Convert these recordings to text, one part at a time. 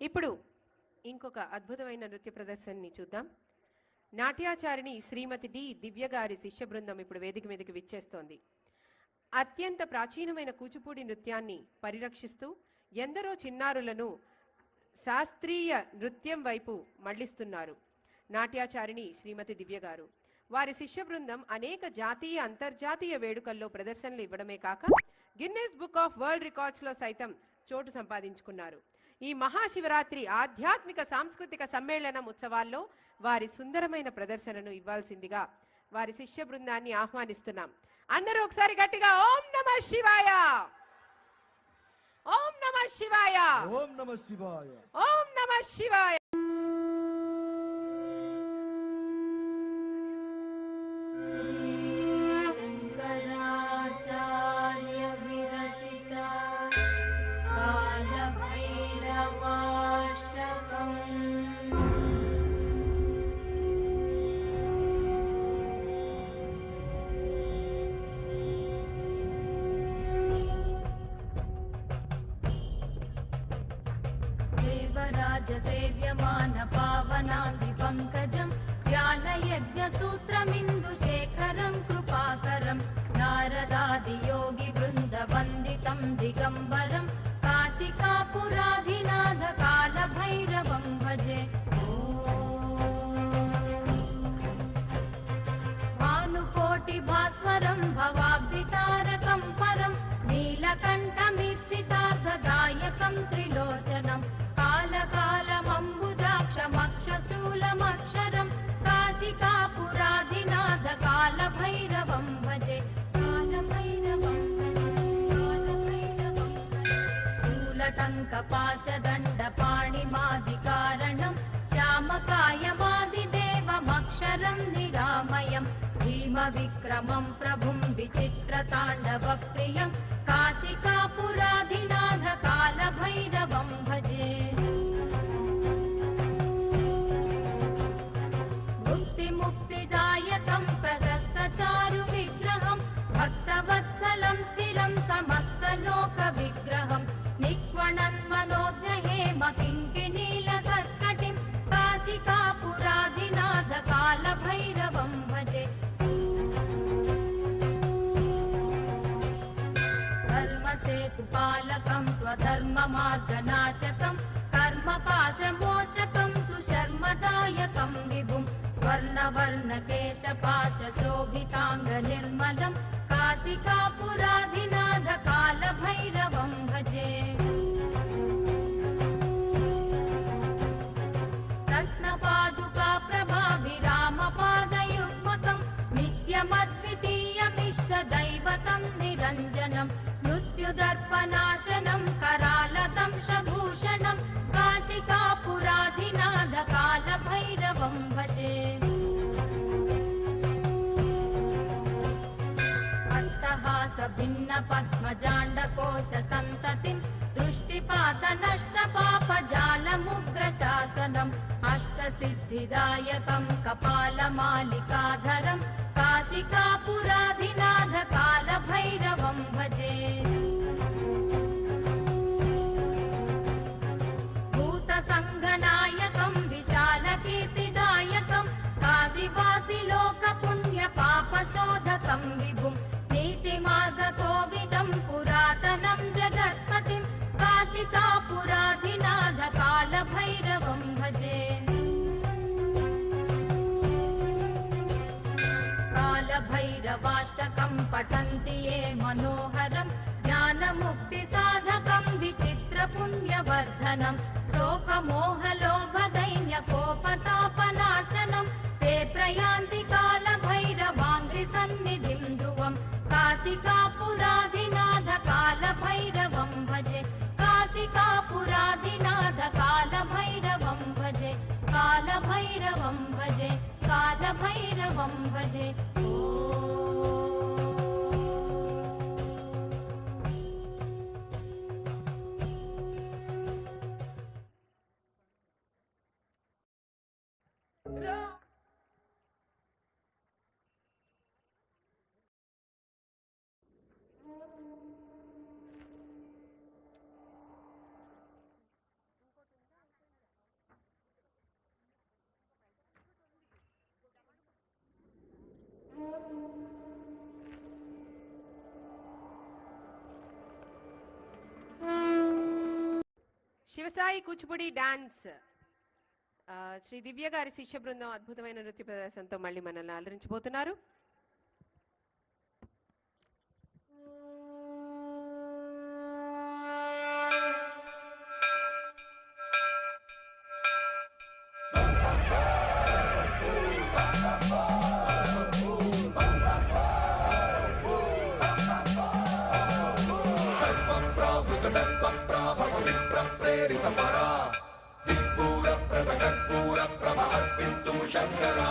ఇప్పుడు ఇంకొక అద్భుతమైన నృత్య ప్రదర్శనని చూద్దాం. నాట్యాచారిణి శ్రీమతి డి దివ్య గారి శిష్య బృందం ఇప్పుడు వేదిక మీదకి విచ్చేస్తోంది. అత్యంత ప్రాచీనమైన కూచిపూడి నృత్యాన్ని పరిరక్షిస్తూ ఎందరో చిన్నారులను శాస్త్రీయ నృత్యం వైపు మళ్ళిస్తున్నారు నాట్యాచారిణి శ్రీమతి దివ్య గారు వారి శిష్య బృందం అనేక జాతీయ అంతర్జాతీయ వేడుకల్లో ప్రదర్శనలు ఇవ్వడమే కాక గిన్నెస్ బుక్ ఆఫ్ వరల్డ్ రికార్డ్స్లో సైతం చోటు సంపాదించుకున్నారు. ఈ మహాశివరాత్రి ఆధ్యాత్మిక సాంస్కృతిక సమ్మేళనం ఉత్సవాల్లో వారి సుందరమైన ప్రదర్శనను ఇవ్వాల్సిందిగా వారి శిష్య బృందాన్ని ఆహ్వానిస్తున్నాం. అందరూ ఒకసారి గట్టిగా ఓం నమ శివాయ! ఓం నమ శివాయ! ఓం నమ శివాయ! ఓం నమ శివాయ! कपाशदण्डपाणिमादिकारणं श्यामकायमादि देवमक्षरं निरामयम् भीम विक्रमं प्रभुं विचित्रताण्डवप्रियम् काशिका पुराधिनाथकाल बालकं स्वधर्ममार्गनाशकं कर्मपाशमोचकं सुशर्मदायकं विभुं स्वर्णवर्णकेशपाशशोभिताङ्गनिर्मलं काशिकापुराधिनाथकालभैरवं भजे। दर्पनाशनं कराल दंशभूषणम् काशिका भजे। अण्डहास भिन्न पद्मजाण्डकोश सन्ततिं दृष्टिपात नष्ट पापजालमुग्रशासनम् अष्टसिद्धिदायकं कपाल मालिकाधरम् काशिका पुराधिनाथकाल भैरवं भजे। पठन्ति ये मनोहरम् ज्ञानमुक्तिसाधकम् विचित्रपुण्यवर्धनम् शोकमोहलोभदैन्यकोपतापनाशनम् ते प्रयान्ति कालभैरवाङ्घ्रिसन्निधिम् ध्रुवम् काशिकापुराधिनाथ कालभैरवम् भजे। काशिकापुराधिनाथ कालभैरवम् भजे। कालभैरवम् भजे। कालभैरवम् भजे। ओ శివసాయి కూచిపూడి డాన్స్ శ్రీ దివ్య గారి శిష్య బృందం అద్భుతమైన నృత్య ప్రదర్శనతో మళ్ళీ మనల్ని అలరించబోతున్నారు Bye. హరితపరా. దిగ్పూర ప్రథ కర్పూర ప్రభ అర్పింతు శంకరా.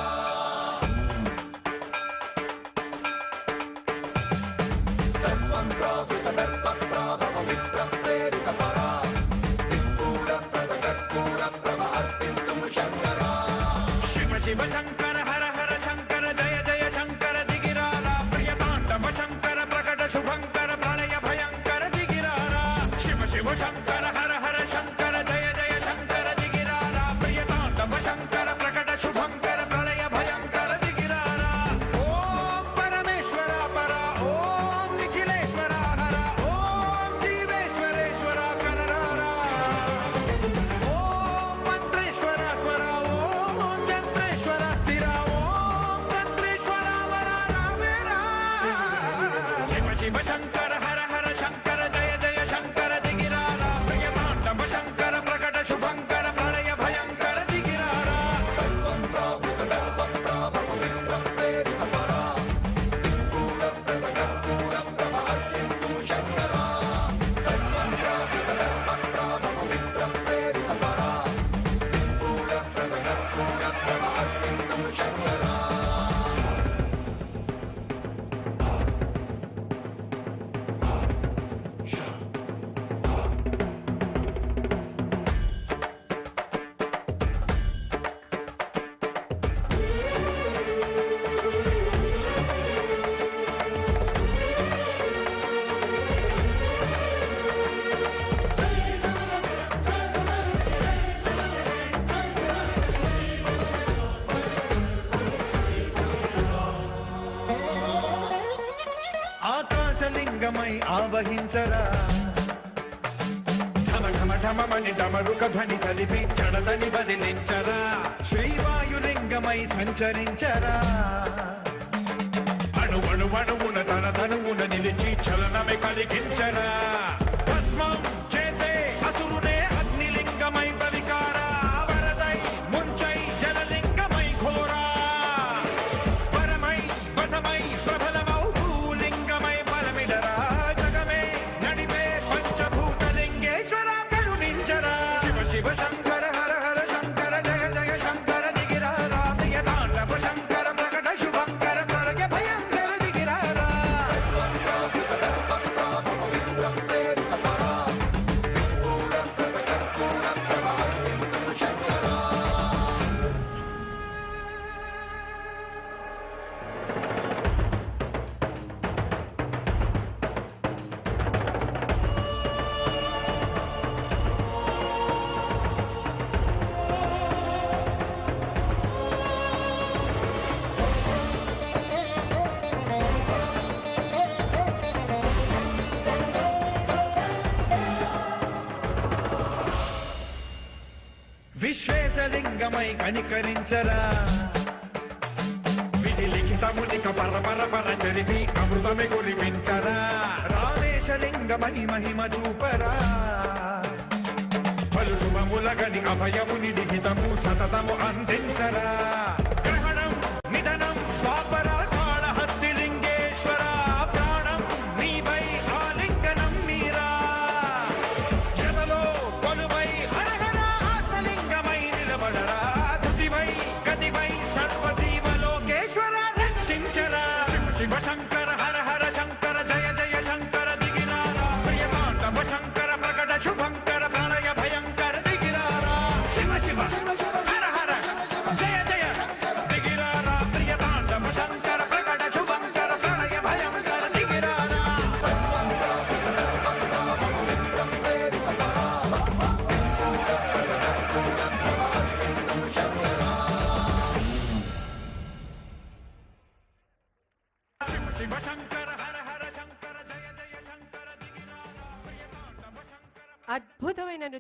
సర్వం ప్రావృత కర్ప ప్రాభవ విప్ర ప్రేరిత పరా దిగ్పూర ప్రథ కర్పూర ప్రభ అర్పింతు శంకరా శంకర సింగమై ఆవహించరా. ఢమఢమని డమరుక ధ్వని చదివి చడదని బదిలించరా శ్రీవాయులింగమై సంచరించరా. అణువణువణువున తన తనువున నిలిచి చలనమే కలిగించరా. పంచలింగమై కనికరించరా. విధి లిఖితమునిక పర పర పర జరిపి అమృతమి కురిపించరా రామేశలింగమని మహిమ చూపరా. పలు శుభముల గని అభయముని లిఖితము సతతము అందించరా. గ్రహణం నిధనం స్వాపరా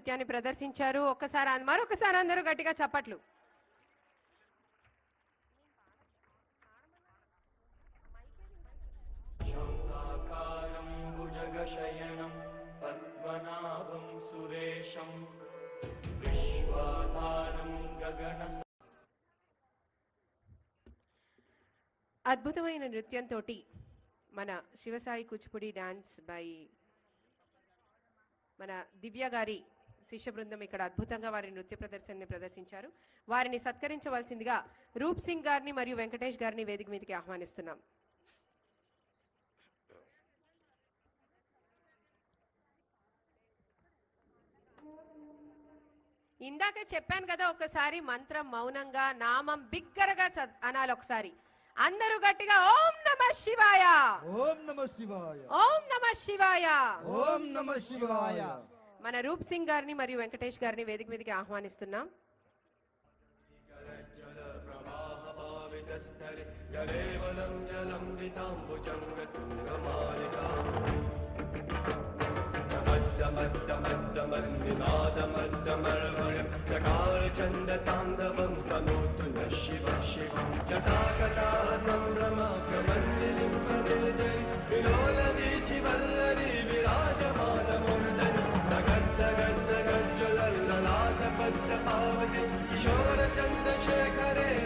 నృత్యాన్ని ప్రదర్శించారు. ఒక్కసారి మరొకసారి అందరూ గట్టిగా చప్పట్లు. అద్భుతమైన నృత్యంతో మన శివసాయి కూచిపూడి డాన్స్ బై మన దివ్య గారి శిష్య బృందం ఇక్కడ అద్భుతంగా వారి నృత్య ప్రదర్శనని ప్రదర్శించారు. వారిని సత్కరించవలసిందిగా రూప్ సింగ్ గారిని మరియు వెంకటేష్ గారిని వేదిక మీదకి ఆహ్వానిస్తున్నాం. ఇందాక చెప్పాను కదా ఒకసారి మంత్రం మౌనంగా నామం బిగ్గరగా అనాలి ఒకసారి. అందరూ గట్టిగా ఓం నమ శివాయ. ఓం నమ శివాయ. ఓం నమ శివాయ. ఓం నమ శివాయ. మన రూప్ సింగ్ గారిని మరియు వెంకటేష్ గారిని వేదిక మీదకి ఆహ్వానిస్తున్నాం प्रवाहपावितस्तरे जलेवलं जलम्बिताम्बुजङ्गतुङ्गमालिका मद्दमद्दमद्दमन्निनादमद्दमर्मणं चकार चन्दताण्डवं तनोतु न शिव शिवं जटाकटाः सम्भ्रमाभ्रमन्निलिम्बनिर्जरि विलोलवीचिवल्लरी विराजमानमुर्दनि जगद्दगद्दगज्ज्वलल्ललाटपद्मपावके किशोरचन्द्रशेखरे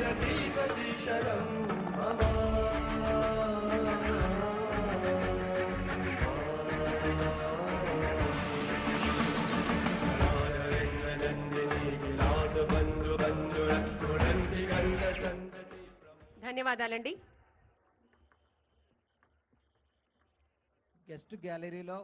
रतीपदीक्षणं मम नारायणनन्दिनी विलासबन्धुबन्धुरस्फुरन्ति गन्धसन्तति ధన్యవాదాలండి గెస్ట్ గ్యాలరీలో